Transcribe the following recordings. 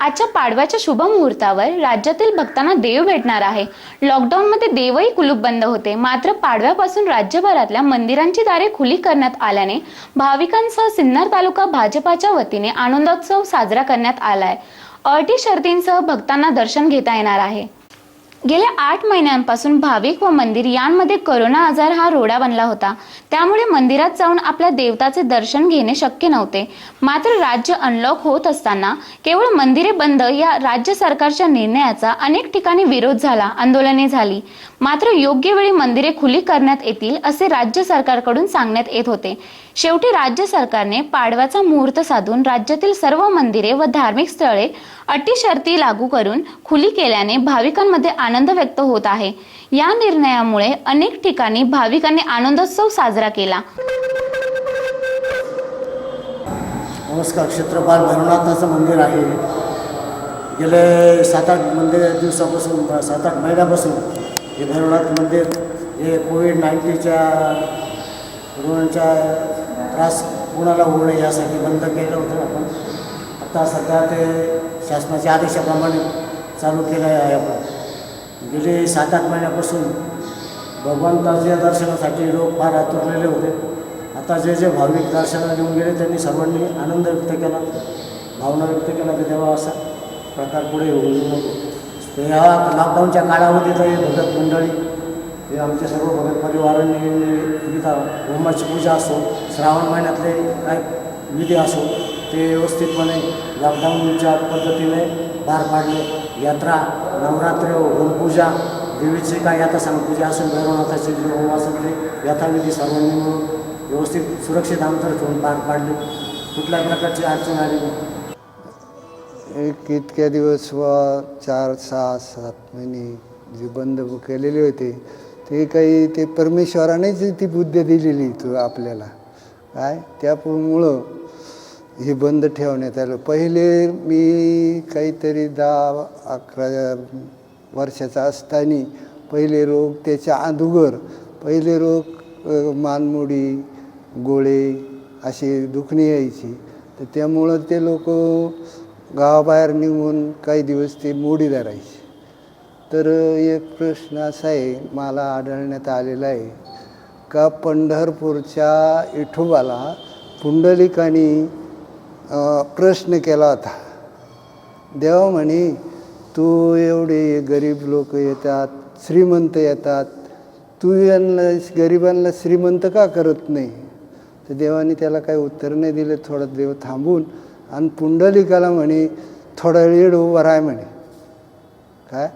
आजच्या पाडव्याच्या शुभ मुहूर्तावर राज्यातील भक्तांना देव भेटणार आहे. लॉकडाऊनमध्ये देवही कुलूप बंद होते. मात्र पाडव्यापासून राज्यभरातल्या मंदिरांची दारे खुली करण्यात आल्याने भाविकांसह सिन्नर तालुका भाजपाच्या वतीने आनंदोत्सव साजरा करण्यात आलाय. अटी शर्तींसह भक्तांना दर्शन घेता येणार आहे. गेल्या आठ महिन्यांपासून भाविक व मंदिर यांमध्ये करोना आजार हा रोडा बनला होता. त्यामुळे मंदिरात जाऊन आपल्या देवताचे दर्शन घेणे शक्य नव्हते. मात्र राज्य अनलॉक होत असताना केवळ मंदिरे बंद या राज्य सरकारच्या निर्णयाचा अनेक ठिकाणी विरोध झाला आंदोलने झाली. मात्र योग्य वेळी मंदिरे खुली करण्यात येतील असे राज्य सरकारकडून सांगण्यात येत होते. शेवटी राज्य सरकारने पाडव्याचा मुहूर्त साधून राज्यातील सर्व मंदिरे व धार्मिक स्थळे अटी शर्ती लागू करून खुली केल्याने भाविकांमध्ये आनंद व्यक्त होत आहे. या निर्णयामुळे अनेक ठिकाणी भाविकांनी आनंदोत्सव साजरा केला. नमस्कार क्षेत्रपाल भैरवनाथाचं मंदिर आहे. गेले सात आठ मंदिर दिवसापासून सात आठ महिन्यापासून हे भैरवनाथ मंदिर हे कोविड नाईन्टीनच्या रुग्णांच्या त्रास कोणाला होऊ नये यासाठी बंद केलं होतं आपण. आता सध्या ते शासनाच्या आदेशाप्रमाणे चालू केलं आहे आपण. गेले सात आठ महिन्यापासून भगवंताच्या दर्शनासाठी लोक फार आतुरलेले होते. आता जे जे भाविक दर्शनाला येऊन गेले त्यांनी सर्वांनी आनंद व्यक्त केला. भावना व्यक्त केला की देवा असा प्रकार पुढे होऊ नको. तर ह्या लॉकडाऊनच्या काळामध्ये तर हे भगत मंडळी हे आमच्या सर्व भगत परिवारांनी इथं ब्रह्माची पूजा असो श्रावण महिन्यातले काय विधी असो ते व्यवस्थितपणे लॉकडाऊनच्या पद्धतीने पार पाडले. यात्रा नवरात्र होमपूजा देवीची काय यात्रा सांगपूजा असेल भैरवनाथाचे जे होम असेल ते यथाविधी सर्वांनी मिळून व्यवस्थित सुरक्षित अंतर ठेवून पार पाडले. कुठल्या प्रकारची अडचण आली एक इतक्या दिवस व चार सहा सात महिने जे बंद केलेले होते ते काही ते परमेश्वरानेच ती बुद्धी दिलेली तू आपल्याला. काय? त्यामुळं हे बंद ठेवण्यात आलं. पहिले मी काहीतरी दहा अकरा वर्षाचा असताना पहिले रोग त्याच्या अधुगर पहिले रोग मानमोडी गोळे असे दुखणे यायची. तर त्यामुळं ते लोक गावाबाहेर निघून काही दिवस ते मोडी धरायचे तर एक प्रश्न असा आहे मला आढळण्यात आलेला आहे. का पंढरपूरच्या इठुबाला पुंडलिकाने प्रश्न केला होता? देवा म्हणे तू एवढे गरीब लोक येतात श्रीमंत येतात. तू यांना गरिबांना श्रीमंत का करत नाही? तर देवाने त्याला काही उत्तर नाही दिलं थोडं देव थांबून आणि पुंडलिकाला म्हणे थोडा वेळ उभा राह म्हणे. काय?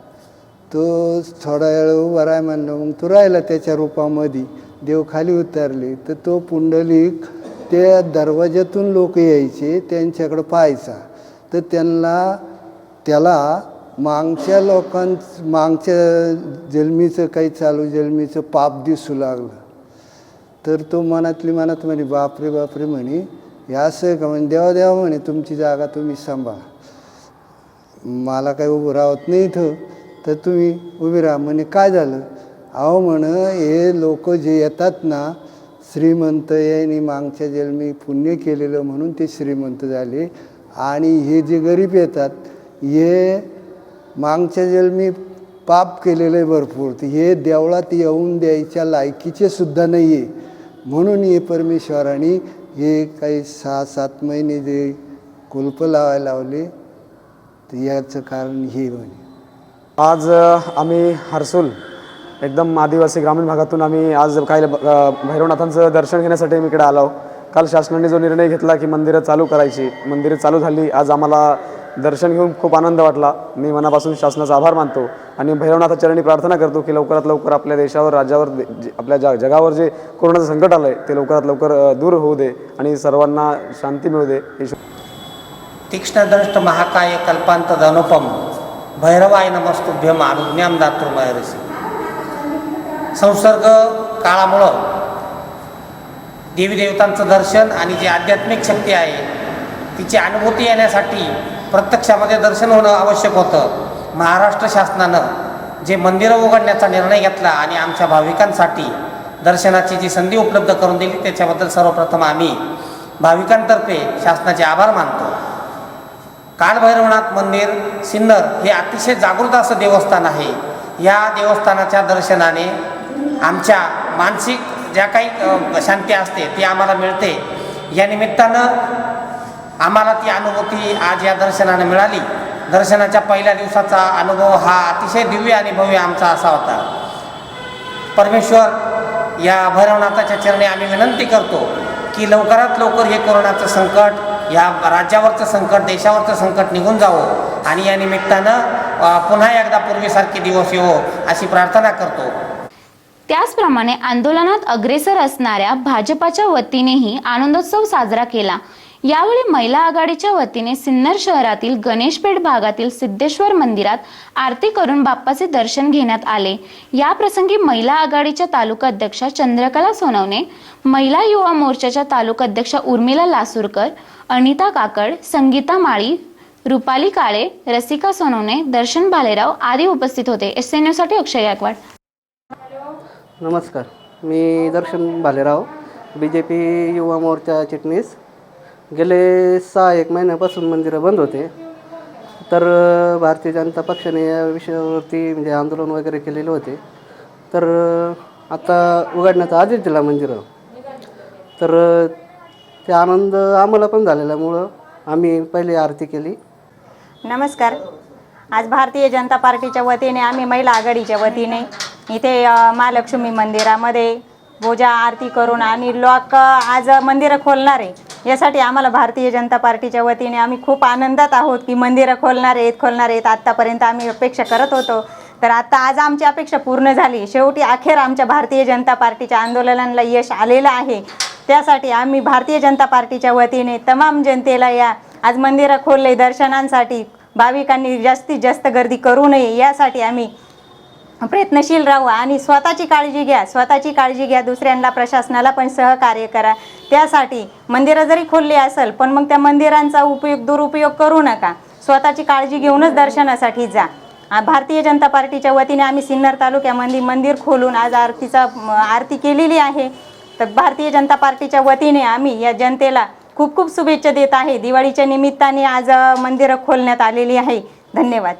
तो थोडा वेळ उभा राह म्हणलं मग तो राहिला त्याच्या रूपामध्ये. देव खाली उतरले तर तो पुंडलिक त्या दरवाज्यातून लोक यायचे त्यांच्याकडं पाहायचा. तर त्यांना त्याला मागच्या लोकां मागच्या जन्मीचं काही चालू जन्मीचं पाप दिसू लागलं. तर तो मनातली मनात म्हणे बापरे बापरे म्हणे हे असं आहे का म्हणे? देवा देवा म्हणे तुमची जागा तुम्ही सांभाळा. मला काही उभं राहत नाही इथं. तर तुम्ही उभी राहा. म्हणे काय झालं? अहो म्हण हे लोक जे येतात ना श्रीमंत यांनी मागच्या जन्मी पुण्य केलेलं म्हणून ते श्रीमंत झाले. आणि हे जे गरीब येतात हे मागच्या जन्मी पाप केलेलं आहे भरपूर. तर हे देवळात येऊन द्यायच्या लायकीचे सुद्धा नाही आहे म्हणून हे परमेश्वराने हे काही सहा सात महिने जे कुलप लावायला लावले तर याचं कारण हे म्हणे आज आम्ही हर्सुल एकदम आदिवासी ग्रामीण भागातून आम्ही आज काही भैरवनाथांचं दर्शन घेण्यासाठी मी इकडे आलो. काल शासनाने जो निर्णय घेतला की मंदिरं चालू करायची मंदिरं चालू झाली आज आम्हाला दर्शन घेऊन खूप आनंद वाटला. मी मनापासून शासनाचा आभार मानतो आणि भैरवनाथा चरणी प्रार्थना करतो की लवकरात लवकर आपल्या देशावर राज्यावर जे- आपल्या जा जगावर जे कोरोनाचं संकट आलं आहे ते लवकरात लवकर दूर होऊ दे आणि सर्वांना शांती मिळू दे. तीक्ष्णदृष्ट महाकाय कल्पांत अनुपम भैरवाय नमस्तुभ्यम अनुज्ञाम दातृमयरसी संसर्ग काळामुळं देवी देवतांचं दर्शन आणि जी आध्यात्मिक शक्ती आहे तिची अनुभूती येण्यासाठी प्रत्यक्षामध्ये दर्शन होणं आवश्यक होतं. महाराष्ट्र शासनानं जे मंदिरं उघडण्याचा निर्णय घेतला आणि आमच्या भाविकांसाठी दर्शनाची जी संधी उपलब्ध करून दिली त्याच्याबद्दल सर्वप्रथम आम्ही भाविकांतर्फे शासनाचे आभार मानतो. कालभैरवनाथ मंदिर सिन्नर हे अतिशय जागृत असं देवस्थान आहे. या देवस्थानाच्या दर्शनाने आमच्या मानसिक ज्या काही शांती असते ती आम्हाला मिळते. या निमित्तानं आम्हाला ती अनुभूती आज या दर्शनानं मिळाली. दर्शनाच्या पहिल्या दिवसाचा अनुभव हा अतिशय दिव्य आणि भव्य आमचा असा होता. परमेश्वर या भैरवनाथाच्या चरणी आम्ही विनंती करतो की लवकरात लवकर हे कोरोनाचं संकट या राज्यावरचं संकट देशावरचं संकट निघून जावं आणि या निमित्तानं पुन्हा एकदा पूर्वीसारखे दिवस येवो अशी प्रार्थना करतो. त्याचप्रमाणे आंदोलनात अग्रेसर असणाऱ्या भाजपाच्या वतीनेही आनंदोत्सव साजरा केला. यावेळी महिला आघाडीच्या वतीने सिन्नर शहरातील गणेशपेठ भागातील सिद्धेश्वर मंदिरात आरती करून बाप्पाचे दर्शन घेण्यात आले. या प्रसंगी महिला आघाडीच्या तालुका अध्यक्षा चंद्रकला सोनवणे महिला युवा मोर्चाच्या तालुका अध्यक्षा उर्मिला लासूरकर अनिता काकड संगीता माळी रुपाली काळे रसिका सोनवणे दर्शन भालेराव आदी उपस्थित होते. एस एनसाठी अक्षय गायकवाड. नमस्कार. मी दर्शन Bhalerao B J P Yuva Morcha चिटणीस. गेले सहा एक महिन्यापासून मंदिरं बंद होते. तर भारतीय जनता पक्षाने या विषयावरती म्हणजे आंदोलन वगैरे केलेले होते. तर आता उघडण्याचा आदेश दिला मंदिरं. तर ते आनंद आम्हाला पण झालेल्यामुळं आम्ही पहिले आरती केली. नमस्कार. आज भारतीय जनता पार्टीच्या वतीने आम्ही महिला आघाडीच्या वतीने इथे महालक्ष्मी मंदिरामध्ये पूजा आरती करून आणि लोक आज मंदिरं खोलणार आहे. यासाठी आम्हाला भारतीय जनता पार्टीच्या वतीने आम्ही खूप आनंदात आहोत की मंदिरं खोलणार आहेत खोलणार आहेत. आत्तापर्यंत आम्ही अपेक्षा करत होतो. तर आता आज आमची अपेक्षा पूर्ण झाली. शेवटी अखेर आमच्या भारतीय जनता पार्टीच्या आंदोलनाला यश आलेलं आहे. त्यासाठी आम्ही भारतीय जनता पार्टीच्या वतीने तमाम जनतेला या आज मंदिरं खोलले दर्शनांसाठी भाविकांनी जास्तीत जास्त गर्दी करू नये. यासाठी आम्ही प्रयत्नशील राहू आणि स्वतःची काळजी घ्या. स्वतःची काळजी घ्या. दुसऱ्यांना प्रशासनाला पण सहकार्य करा. त्यासाठी मंदिरं जरी खोलली असेल पण मग त्या मंदिरांचा उपयोग दुरुपयोग करू नका. स्वतःची काळजी घेऊनच दर्शनासाठी जा. भारतीय जनता पार्टीच्या वतीने आम्ही सिन्नर तालुक्यामध्ये मंदिर खोलून आज आरतीचा आरती केलेली आहे. तर भारतीय जनता पार्टीच्या वतीने आम्ही या जनतेला खूप खूप शुभेच्छा देत आहे. दिवाळीच्या निमित्ताने आज मंदिरं खोलण्यात आलेली आहे. धन्यवाद.